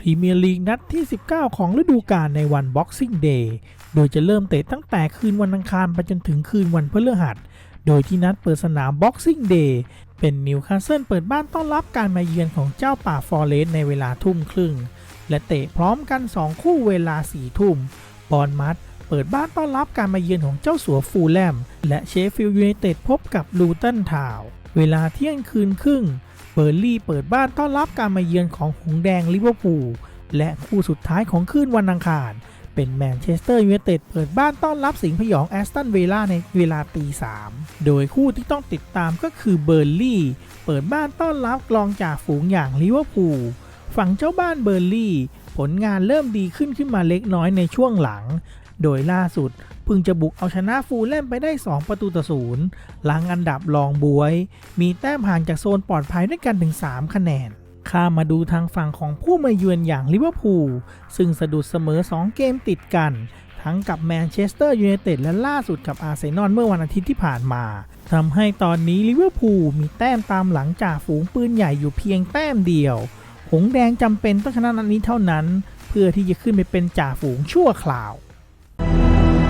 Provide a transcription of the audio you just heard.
พรีเมียร์ลีกนัดที่ 19 ของฤดูกาลในวัน Boxing Day โดยจะเริ่มเตะตั้งแต่คืนวันอังคารไปจนถึงคืนวันพฤหัส โดยที่นัดเปิดสนาม Boxing Day เป็นนิวคาสเซิลเปิดบ้านต้อนรับการมาเยือนของเจ้าป่าฟอร์เรสต์ในเวลาทุ่มครึ่ง และเตะพร้อมกัน 2 คู่เวลา 4 ทุ่ม บอลมัดเปิดบ้านต้อนรับการมาเยือนของเจ้าสัวฟูลแลม และเชฟฟิลด์ยูไนเต็ดพบกับลูตันทาวเวลาเที่ยงคืนครึ่ง เบอร์ลี่เปิดบ้านต้อนรับการมาเยือนของหงแดงลิเวอร์พูลและคู่สุดท้ายของคืนวันอังคาร เป็นแมนเชสเตอร์ยูไนเต็ดเปิดบ้านต้อนรับสิงห์พยองแอสตันเวล่าในเวลาตีสามโดยคู่ที่ต้องติดตามก็คือเบอร์ลี่เปิดบ้านต้อนรับกลองจากฝูงอย่างลิเวอร์พูลฝั่งเจ้าบ้านเบอร์ลี่ ผลงานเริ่มดีขึ้นขึ้นมาเล็กน้อยในช่วงหลัง โดยล่าสุด พิ่งจะบุกเอาชนะฟูลแลมไปได้ 2 ประตูต่อศูนย์หลังอันดับรองบวย มีแต้มห่างจากโซนปลอดภัยด้วยกันถึง 3 คะแนนข้ามาดูทางฝั่งของผู้มาเยือนอย่างลิเวอร์พูลซึ่งสะดุดเสมอ 2 เกมติดกัน ทั้งกับแมนเชสเตอร์ยูไนเต็ดและล่าสุดกับอาร์เซนอลเมื่อวันอาทิตย์ที่ผ่านมาทำให้ตอนนี้ลิเวอร์พูลมีแต้มตามหลังจากฝูงปืนใหญ่อยู่เพียงแต้มเดียว หงแดงจำเป็นต้องชนะนัดนี้เท่านั้น เพื่อที่จะขึ้นไปเป็นจ่าฝูงชั่วคราว